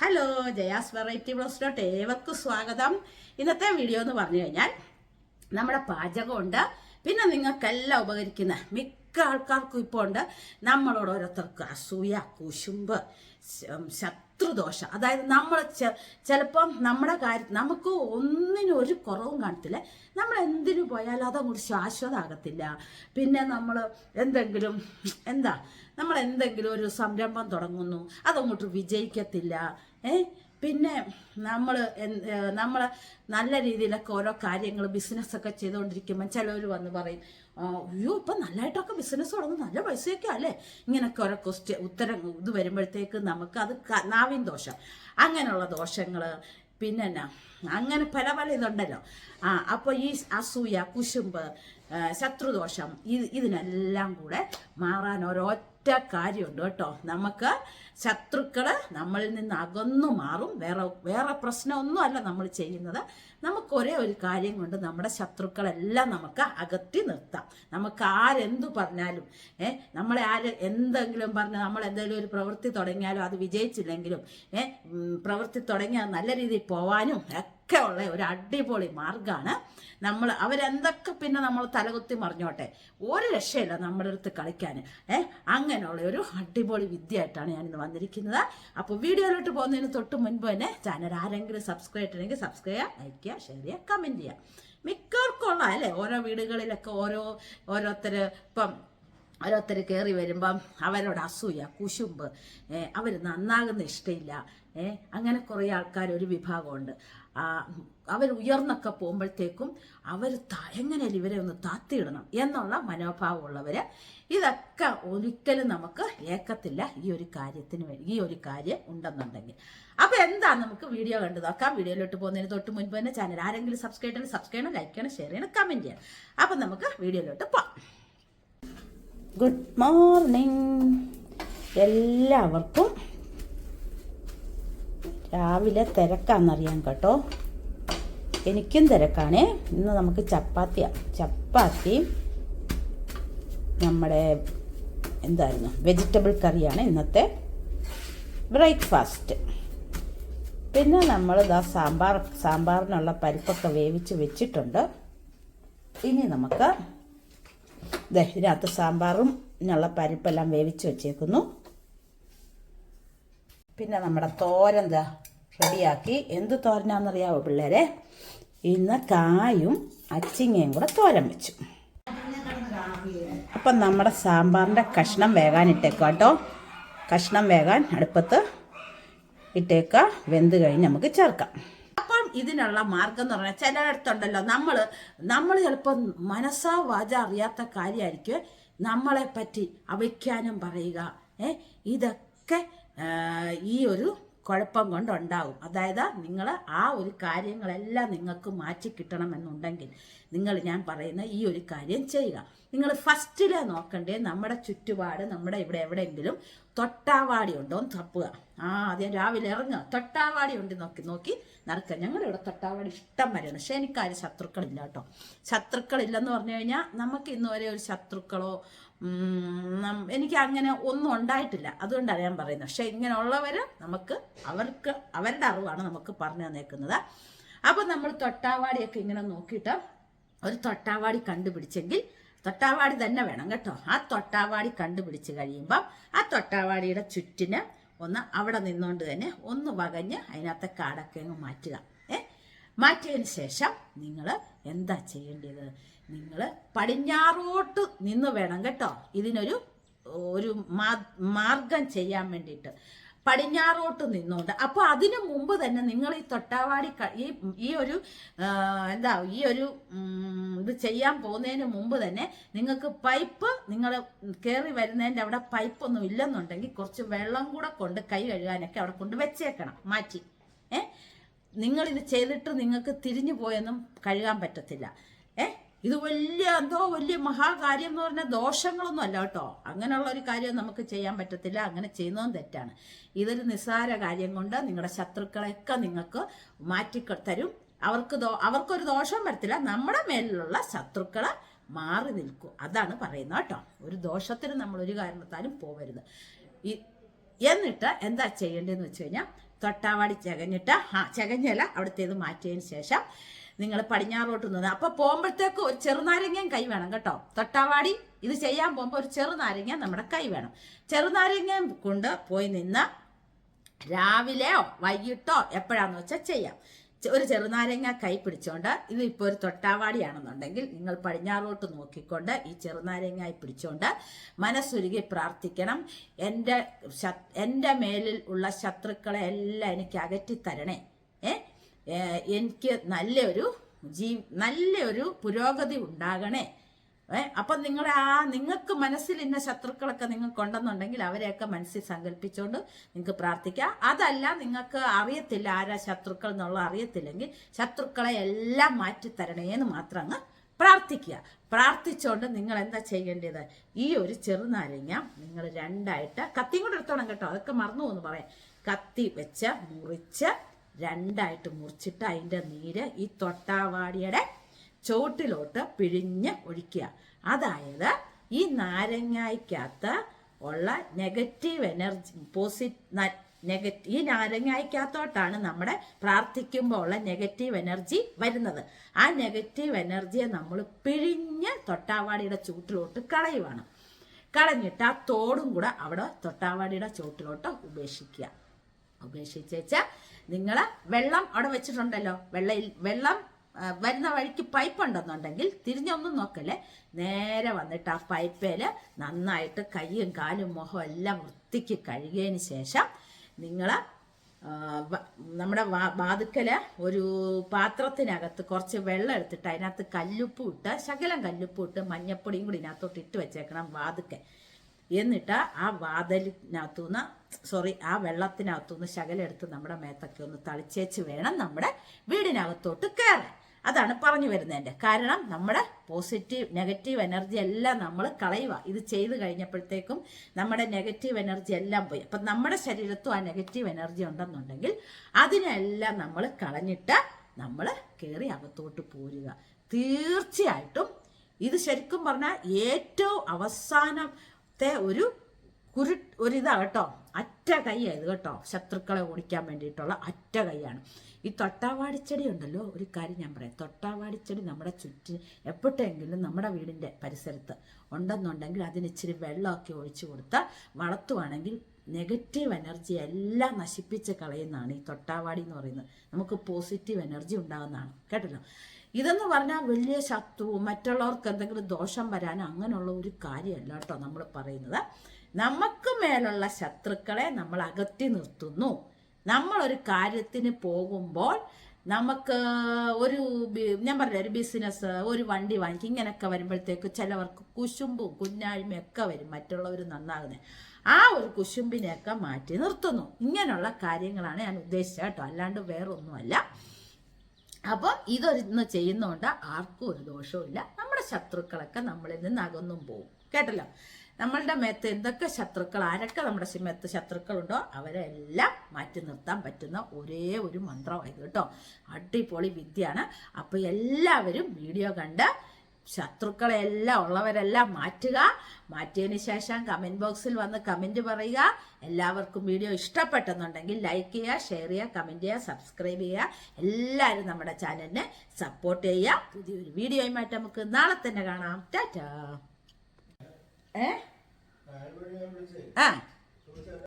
Hello Jaya's variety ബ്ലോസിലോട്ട് ഏവർക്കും സ്വാഗതം. ഇന്നത്തെ വീഡിയോ എന്ന് പറഞ്ഞു കഴിഞ്ഞാൽ നമ്മുടെ പാചകമുണ്ട്. പിന്നെ നിങ്ങൾക്കെല്ലാം ഉപകരിക്കുന്ന മിക്ക ആൾക്കാർക്കും ഇപ്പോൾ ഉണ്ട്. നമ്മളോട് ഓരോരുത്തർക്ക് അസൂയ കുശുമ്പ് ശത്രുദോഷം. അതായത് നമ്മൾ ചിലപ്പം നമ്മുടെ കാര്യം നമുക്ക് ഒന്നിനും ഒരു കുറവും കാണത്തില്ല. നമ്മൾ എന്തിനു പോയാലും അതങ്ങോട്ട് ശാശ്വതമാകത്തില്ല പിന്നെ നമ്മൾ എന്തെങ്കിലും എന്താ നമ്മൾ എന്തെങ്കിലും ഒരു സംരംഭം തുടങ്ങുന്നു. അതങ്ങോട്ട് വിജയിക്കത്തില്ല. ഏ? പിന്നെ നമ്മൾ നമ്മൾ നല്ല രീതിയിലൊക്കെ ഓരോ കാര്യങ്ങൾ ബിസിനസ്സൊക്കെ ചെയ്തുകൊണ്ടിരിക്കുമ്പോൾ ചിലവർ വന്ന് പറയും അയ്യോ ഇപ്പം നല്ലതായിട്ടൊക്കെ ബിസിനസ് തുടങ്ങും നല്ല പൈസയൊക്കെ അല്ലേ ഇങ്ങനെയൊക്കെ ഓരോ ക്വസ്റ്റ്യൻ ഉത്തരം ഇത് വരുമ്പോഴത്തേക്ക് നമുക്ക് അത് നാവിൻ ദോഷം. അങ്ങനെയുള്ള ദോഷങ്ങൾ പിന്നെ എന്നാ അങ്ങനെ പല പല ഇതുണ്ടല്ലോ. ആ അപ്പോൾ ഈ അസൂയ കുശുമ്പ് ശത്രുദോഷം ഇത് ഇതിനെല്ലാം കൂടെ മാറാൻ ഒരൊറ്റ കാര്യമുണ്ട് കേട്ടോ. നമുക്ക് ശത്രുക്കൾ നമ്മളിൽ നിന്ന് അകന്നു മാറും. വേറെ വേറെ പ്രശ്നമൊന്നും അല്ല നമ്മൾ ചെയ്യുന്നത്. നമുക്ക് ഒരേ ഒരു കാര്യം കൊണ്ട് നമ്മുടെ ശത്രുക്കളെല്ലാം നമുക്ക് അകറ്റി നിർത്താം. നമുക്ക് ആരെന്തു പറഞ്ഞാലും ഏ നമ്മളെ ആര് എന്തെങ്കിലും പറഞ്ഞ് നമ്മൾ എന്തെങ്കിലും ഒരു പ്രവൃത്തി തുടങ്ങിയാലും അത് വിജയിച്ചില്ലെങ്കിലും ഏ പ്രവൃത്തി തുടങ്ങിയാൽ നല്ല രീതിയിൽ പോവാനും ഒക്കെ ഉള്ള ഒരു അടിപൊളി മാർഗമാണ് നമ്മൾ അവരെന്തൊക്കെ പിന്നെ നമ്മൾ തലകുത്തി മറിഞ്ഞോട്ടെ? ഒരു രക്ഷയില്ല നമ്മുടെ അടുത്ത് കളിക്കാൻ ഏ? അങ്ങനെയുള്ള ഒരു അടിപൊളി വിദ്യയായിട്ടാണ് ഞാനിന്ന് വന്നിരിക്കുന്നത്. അപ്പോൾ വീഡിയോയിലോട്ട് പോകുന്നതിന് തൊട്ട് മുൻപ് തന്നെ ചാനൽ ആരെങ്കിലും സബ്സ്ക്രൈബ് ചെയ്യണമെങ്കിൽ സബ്സ്ക്രൈബ് ചെയ്യുക ലൈക്ക് ചെയ്യുക ഷെയർ ചെയ്യുക കമന്റ് ചെയ്യുക. മിക്കവർക്കും ഉള്ള അല്ലേ? ഓരോ വീടുകളിലൊക്കെ ഓരോ ഓരോരുത്തർ ഇപ്പം ഓരോരുത്തർ കയറി വരുമ്പം അവരോട് അസൂയ കുശുമ്പ്. അവർ നന്നാകുന്ന ഇഷ്ടമില്ല അങ്ങനെ കുറേ ആൾക്കാർ ഒരു വിഭാഗമുണ്ട്. അവർ ഉയർന്നൊക്കെ പോകുമ്പോഴത്തേക്കും അവർ എങ്ങനെയാലും ഇവരെ ഒന്ന് താത്തിയിടണം എന്നുള്ള മനോഭാവമുള്ളവർ ഇതൊക്കെ ഒരിക്കലും നമുക്ക് ഏക്കത്തില്ല ഈ ഒരു കാര്യത്തിന് വേണ്ടി ഈ ഒരു കാര്യം ഉണ്ടെന്നുണ്ടെങ്കിൽ. അപ്പോൾ എന്താ നമുക്ക് വീഡിയോ കണ്ടു നോക്കാം. വീഡിയോയിലോട്ട് പോകുന്നതിന് തൊട്ട് മുൻപ് തന്നെ ചാനൽ ആരെങ്കിലും സബ്സ്ക്രൈബ് ചെയ്യണം സബ്സ്ക്രൈബ് ചെയ്യണം ലൈക്ക് ചെയ്യണം ഷെയർ ചെയ്യണം കമന്റ് ചെയ്യണം. അപ്പം നമുക്ക് വീഡിയോയിലോട്ട് പോകാം ഗുഡ് മോർണിംഗ് എല്ലാവർക്കും രാവിലെ തിരക്കാണെന്നറിയാം കേട്ടോ. എനിക്കും തിരക്കാണേ. ഇന്ന് നമുക്ക് ചപ്പാത്തിയാണ് ചപ്പാത്തി നമ്മുടെ എന്തായിരുന്നു? വെജിറ്റബിൾ കറിയാണ് ഇന്നത്തെ ബ്രേക്ക്ഫാസ്റ്റ്. പിന്നെ നമ്മൾ ഇതാ സാമ്പാർ സാമ്പാറിനുള്ള പരിപ്പൊക്കെ വേവിച്ച് വെച്ചിട്ടുണ്ട്. ഇനി നമുക്ക് ദേ ഇതിനകത്ത് സാമ്പാറും ഇതിനുള്ള പരിപ്പെല്ലാം വേവിച്ച് വെച്ചേക്കുന്നു. പിന്നെ നമ്മുടെ തോരൻ റെഡിയാക്കി. എന്ത് തോരനാണെന്നറിയാവോ പിള്ളേരെ? ഇന്ന് കായും അച്ചിങ്ങയും കൂടെ തോരൻ വെച്ചു. അപ്പം നമ്മുടെ സാമ്പാറിന്റെ കഷ്ണം വേകാൻ ഇട്ടേക്കുക കേട്ടോ. കഷ്ണം വേകാൻ അടുപ്പത്ത് ഇട്ടേക്ക. വെന്ത് കഴിഞ്ഞ് നമുക്ക് ചേർക്കാം. അപ്പം ഇതിനുള്ള മാർഗം എന്ന് പറഞ്ഞാൽ ചിലയിടത്തുണ്ടല്ലോ നമ്മൾ നമ്മൾ ചിലപ്പോൾ മനസ്സാ വാച അറിയാത്ത കാര്യമായിരിക്കും നമ്മളെ പറ്റി അവയ്ക്കാനും പറയുക. ഏ ഇതൊക്കെ ഈ ഒരു കുഴപ്പം കൊണ്ടുണ്ടാവും. അതായത് നിങ്ങൾ ആ ഒരു കാര്യങ്ങളെല്ലാം നിങ്ങൾക്ക് മാറ്റി കിട്ടണമെന്നുണ്ടെങ്കിൽ നിങ്ങൾ ഞാൻ പറയുന്ന ഈ ഒരു കാര്യം ചെയ്യുക. നിങ്ങൾ ഫസ്റ്റിലെ നോക്കണ്ടേ നമ്മുടെ ചുറ്റുപാട് നമ്മുടെ ഇവിടെ എവിടെയെങ്കിലും തൊട്ടാവാടി ഉണ്ടോ എന്ന് തപ്പുക. ആ ആദ്യം രാവിലെ ഇറങ്ങുക. തൊട്ടാവാടി ഉണ്ട് നോക്കി നോക്കി നടക്കുക. ഞങ്ങളുടെ ഇവിടെ തൊട്ടാവാടി ഇഷ്ടം വരെയാണ്. പക്ഷെ എനിക്കാരും ശത്രുക്കളില്ല കേട്ടോ. ശത്രുക്കളില്ലെന്ന് പറഞ്ഞു കഴിഞ്ഞാൽ നമുക്ക് ഇന്ന് വരെ ഒരു ശത്രുക്കളോ എനിക്ക് അങ്ങനെ ഒന്നും ഉണ്ടായിട്ടില്ല. അതുകൊണ്ടാണ് ഞാൻ പറയുന്നത്. പക്ഷെ ഇങ്ങനെയുള്ളവർ നമുക്ക് അവർക്ക് അവരുടെ അറിവാണ് നമുക്ക് പറഞ്ഞു തന്നേക്കുന്നത്. അപ്പം നമ്മൾ തൊട്ടാവാടിയൊക്കെ ഇങ്ങനെ നോക്കിയിട്ട് ഒരു തൊട്ടാവാടി കണ്ടുപിടിച്ചെങ്കിൽ തൊട്ടാവാടി തന്നെ വേണം കേട്ടോ. ആ തൊട്ടാവാടി കണ്ടുപിടിച്ച് കഴിയുമ്പം ആ തൊട്ടാവാടിയുടെ ചുറ്റിന് ഒന്ന് അവിടെ നിന്നുകൊണ്ട് തന്നെ ഒന്ന് വകഞ്ഞ് അതിനകത്തെ കാടൊക്കെ അങ്ങ് മാറ്റുക. ഏ? മാറ്റിയതിന് ശേഷം നിങ്ങൾ എന്താ ചെയ്യേണ്ടത്? നിങ്ങൾ പടിഞ്ഞാറോട്ട് നിന്ന് വേണം കേട്ടോ. ഇതിനൊരു ഒരു മാർഗം ചെയ്യാൻ വേണ്ടിയിട്ട്. പടിഞ്ഞാറോട്ട് നിന്നുകൊണ്ട്. അപ്പോൾ അതിനു മുമ്പ് തന്നെ നിങ്ങൾ ഈ തൊട്ടാവാടി ഈ ഈ ഒരു എന്താ ഈ ഒരു ഇത് ചെയ്യാൻ പോകുന്നതിന് മുമ്പ് തന്നെ നിങ്ങൾക്ക് പൈപ്പ് നിങ്ങൾ കയറി വരുന്നതിന്റെ അവിടെ പൈപ്പ് ഒന്നും ഇല്ലെന്നുണ്ടെങ്കിൽ കുറച്ച് വെള്ളം കൂടെ കൊണ്ട് കൈ കഴുകാനൊക്കെ അവിടെ കൊണ്ട് വെച്ചേക്കണം മാറ്റി. ഏ? നിങ്ങളിത് ചെയ്തിട്ട് നിങ്ങൾക്ക് തിരിഞ്ഞു പോയൊന്നും കഴുകാൻ പറ്റത്തില്ല. ഇത് വലിയ എന്തോ വലിയ മഹാകാര്യം എന്ന് പറഞ്ഞാൽ ദോഷങ്ങളൊന്നും അല്ല കേട്ടോ. അങ്ങനെയുള്ള ഒരു കാര്യം നമുക്ക് ചെയ്യാൻ പറ്റത്തില്ല. അങ്ങനെ ചെയ്യുന്നതും തെറ്റാണ്. ഇതൊരു നിസ്സാര കാര്യം കൊണ്ട് നിങ്ങളുടെ ശത്രുക്കളെയൊക്കെ നിങ്ങൾക്ക് മാറ്റി തരും. അവർക്ക് ദോ അവർക്കൊരു ദോഷം വരത്തില്ല. നമ്മുടെ മേലിലുള്ള ശത്രുക്കളെ മാറി നിൽക്കും. അതാണ് പറയുന്നത് കേട്ടോ. ഒരു ദോഷത്തിന് നമ്മൾ ഒരു കാരണത്താലും പോവരുത്. എന്നിട്ട് എന്താ ചെയ്യേണ്ടതെന്ന് വെച്ച് കഴിഞ്ഞാൽ തൊട്ടാവാടി ചകഞ്ഞിട്ട് ആ ചകഞ്ഞല അവിടുത്തേത് മാറ്റിയതിന് ശേഷം നിങ്ങൾ പടിഞ്ഞാറോട്ട് നിന്ന്. അപ്പൊ പോകുമ്പോഴത്തേക്ക് ഒരു ചെറുനാരങ്ങയും കൈ വേണം കേട്ടോ. തൊട്ടാവാടി ഇത് ചെയ്യാൻ പോകുമ്പോൾ ഒരു ചെറുനാരങ്ങ നമ്മുടെ കൈ വേണം. ചെറുനാരങ്ങയും കൊണ്ട് പോയി നിന്ന് രാവിലെയോ വൈകിട്ടോ എപ്പോഴാന്ന് വെച്ചാൽ ചെയ്യാം. ഒരു ചെറുനാരങ്ങ കൈ പിടിച്ചോണ്ട് ഇത് ഇപ്പോൾ ഒരു തൊട്ടാവാടിയാണെന്നുണ്ടെങ്കിൽ നിങ്ങൾ പടിഞ്ഞാറോട്ട് നോക്കിക്കൊണ്ട് ഈ ചെറുനാരങ്ങായി പിടിച്ചോണ്ട് മനസ്സുരുകി പ്രാർത്ഥിക്കണം. എന്റെ എന്റെ മേലിൽ ഉള്ള ശത്രുക്കളെ എല്ലാം എനിക്ക് അകറ്റി തരണേ. ഏ ഏ, എനിക്ക് നല്ലൊരു ജീ നല്ലൊരു പുരോഗതി ഉണ്ടാകണേ. അപ്പം നിങ്ങളുടെ ആ നിങ്ങൾക്ക് മനസ്സിൽ ഇന്ന ശത്രുക്കളൊക്കെ നിങ്ങൾക്ക് ഉണ്ടെന്നുണ്ടെങ്കിൽ അവരെയൊക്കെ മനസ്സിൽ സങ്കല്പിച്ചുകൊണ്ട് നിങ്ങൾക്ക് പ്രാർത്ഥിക്കാം. അതല്ല നിങ്ങൾക്ക് അറിയത്തില്ല ആരാ ശത്രുക്കൾ എന്നുള്ള അറിയത്തില്ലെങ്കിൽ ശത്രുക്കളെ എല്ലാം മാറ്റിത്തരണേ എന്ന് മാത്രം അങ്ങ് പ്രാർത്ഥിക്കുക. പ്രാർത്ഥിച്ചുകൊണ്ട് നിങ്ങൾ എന്താ ചെയ്യേണ്ടത്? ഈ ഒരു ചെറുനാരങ്ങ നിങ്ങൾ രണ്ടായിട്ട് കത്തിയും കൂടെ എടുത്തോണം കേട്ടോ. അതൊക്കെ മറന്നു പോകുന്നു പറയാം കത്തി വെച്ച് മുറിച്ച് രണ്ടായിട്ട് മുറിച്ചിട്ട് അതിന്റെ നീര് ഈ തൊട്ടാവാടിയുടെ ചോട്ടിലോട്ട് പിഴിഞ്ഞ് ഒഴിക്കുക. അതായത് ഈ നാരങ്ങായ്ക്കകത്ത് ഉള്ള നെഗറ്റീവ് എനർജി പോസിറ്റ് നെഗറ്റീവ് ഈ നാരങ്ങായ്ക്കകത്തോട്ടാണ് നമ്മുടെ പ്രാർത്ഥിക്കുമ്പോൾ ഉള്ള നെഗറ്റീവ് എനർജി വരുന്നത്. ആ നെഗറ്റീവ് എനർജിയെ നമ്മൾ പിഴിഞ്ഞ് തൊട്ടാവാടിയുടെ ചൂട്ടിലോട്ട് കളയുവാണ്. കളഞ്ഞിട്ട് ആ തോടും കൂടെ അവിടെ തൊട്ടാവാടിയുടെ ചോട്ടിലോട്ട് ഉപേക്ഷിക്കുക. ഉപേക്ഷിച്ചേച്ച്. നിങ്ങൾ വെള്ളം അവിടെ വെച്ചിട്ടുണ്ടല്ലോ. വെള്ളയിൽ വെള്ളം വരുന്ന വഴിക്ക് പൈപ്പ് ഉണ്ടെന്നുണ്ടെങ്കിൽ തിരിഞ്ഞൊന്നും നോക്കല്ലേ. നേരെ വന്നിട്ട് ആ പൈപ്പേൽ നന്നായിട്ട് കൈയും കാലും മുഖം എല്ലാം വൃത്തിക്ക് കഴുകിയതിന് ശേഷം നിങ്ങൾ നമ്മുടെ വാതുക്കൽ ഒരു പാത്രത്തിനകത്ത് കുറച്ച് വെള്ളം എടുത്തിട്ട് അതിനകത്ത് കല്ലുപ്പ് ഇട്ട് ശകലം കല്ലുപ്പ് ഇട്ട് മഞ്ഞപ്പൊടിയും കൂടി ഇതിനകത്തോട്ട് ഇട്ട് വെച്ചേക്കണം വാതുക്കെ എന്നിട്ട് ആ വാതലിനകത്തുനിന്ന് സോറി ആ വെള്ളത്തിനകത്തുനിന്ന് ശകലെടുത്ത് നമ്മുടെ മേത്തൊക്കെ ഒന്ന് തളിച്ചേച്ച് വേണം നമ്മുടെ വീടിനകത്തോട്ട് കയറാൻ. അതാണ് പറഞ്ഞു വരുന്നതിന്റെ. കാരണം നമ്മുടെ പോസിറ്റീവ് നെഗറ്റീവ് എനർജി എല്ലാം നമ്മൾ കളയുക ഇത് ചെയ്ത് കഴിഞ്ഞപ്പോഴത്തേക്കും നമ്മുടെ നെഗറ്റീവ് എനർജി എല്ലാം പോയി. അപ്പം നമ്മുടെ ശരീരത്തും ആ നെഗറ്റീവ് എനർജി ഉണ്ടെന്നുണ്ടെങ്കിൽ അതിനെല്ലാം നമ്മൾ കളഞ്ഞിട്ട് നമ്മൾ കയറി അകത്തോട്ട് പോരുക. തീർച്ചയായിട്ടും ഇത് ശരിക്കും പറഞ്ഞാൽ ഏറ്റവും അവസാനത്തെ ഒരു കുരു ഒരിതാണ് കേട്ടോ. അറ്റ കൈയാണ് ഇത് കേട്ടോ. ശത്രുക്കളെ ഓടിക്കാൻ വേണ്ടിയിട്ടുള്ള അറ്റ കൈയാണ്. ഈ തൊട്ടാവാടിച്ചെടി ഉണ്ടല്ലോ ഒരു കാര്യം ഞാൻ പറയാം. തൊട്ടാവാടിച്ചെടി നമ്മുടെ ചുറ്റിന് എപ്പോഴെങ്കിലും നമ്മുടെ വീടിന്റെ പരിസരത്ത് ഉണ്ടെന്നുണ്ടെങ്കിൽ അതിന് ഇച്ചിരി വെള്ളമൊക്കെ ഒഴിച്ചു കൊടുത്താൽ വളർത്തുവാണെങ്കിൽ നെഗറ്റീവ് എനർജി എല്ലാം നശിപ്പിച്ച് കളയുന്നതാണ് ഈ തൊട്ടാവാടി എന്ന് പറയുന്നത്. നമുക്ക് പോസിറ്റീവ് എനർജി ഉണ്ടാകുന്നതാണ്. കേട്ടല്ലോ? ഇതെന്ന് പറഞ്ഞാൽ വലിയ ശത്രുവും മറ്റുള്ളവർക്ക് എന്തെങ്കിലും ദോഷം വരാൻ അങ്ങനെയുള്ള ഒരു കാര്യമല്ല കേട്ടോ നമ്മൾ പറയുന്നത്. നമുക്ക് മേലുള്ള ശത്രുക്കളെ നമ്മൾ അകറ്റി നിർത്തുന്നു. നമ്മളൊരു കാര്യത്തിന് പോകുമ്പോൾ നമുക്ക് ഒരു ഞാൻ പറഞ്ഞ ഒരു ബിസിനസ് ഒരു വണ്ടി വാങ്ങിക്കും. ഇങ്ങനെയൊക്കെ വരുമ്പോഴത്തേക്ക് ചിലവർക്ക് കുശുമ്പും കുഞ്ഞായ്മയും ഒക്കെ വരും മറ്റുള്ളവർ നന്നാകുന്നത് ആ ഒരു കുശുമ്പിനെയൊക്കെ മാറ്റി നിർത്തുന്നു. ഇങ്ങനെയുള്ള കാര്യങ്ങളാണ് ഞാൻ ഉദ്ദേശിച്ചത് കേട്ടോ. അല്ലാണ്ട് വേറൊന്നുമല്ല. അപ്പം ഇതൊന്ന് ചെയ്യുന്നതുകൊണ്ട് ആർക്കും ഒരു ദോഷവുമില്ല നമ്മുടെ ശത്രുക്കളൊക്കെ നമ്മളിൽ നിന്ന് അകന്നും പോകും കേട്ടല്ലോ? നമ്മളുടെ മേത്ത് എന്തൊക്കെ ശത്രുക്കൾ ആരൊക്കെ നമ്മുടെ മേത്ത് ശത്രുക്കളുണ്ടോ അവരെല്ലാം മാറ്റി നിർത്താൻ പറ്റുന്ന ഒരേ ഒരു മന്ത്രമായത് കേട്ടോ. അടിപൊളി വിദ്യയാണ്. അപ്പോൾ എല്ലാവരും വീഡിയോ കണ്ട് ശത്രുക്കളെ എല്ലാം ഉള്ളവരെല്ലാം മാറ്റുക. മാറ്റിയതിന് ശേഷം കമന്റ് ബോക്സിൽ വന്ന് കമന്റ് പറയുക. എല്ലാവർക്കും വീഡിയോ ഇഷ്ടപ്പെട്ടെന്നുണ്ടെങ്കിൽ ലൈക്ക് ചെയ്യുക ഷെയർ ചെയ്യുക കമന്റ് ചെയ്യുക സബ്സ്ക്രൈബ് ചെയ്യുക. എല്ലാവരും നമ്മുടെ ചാനലിനെ സപ്പോർട്ട് ചെയ്യുക. പുതിയൊരു വീഡിയോയുമായിട്ട് നമുക്ക് നാളെ തന്നെ കാണാം. ടാറ്റാ. ഏ? ആ.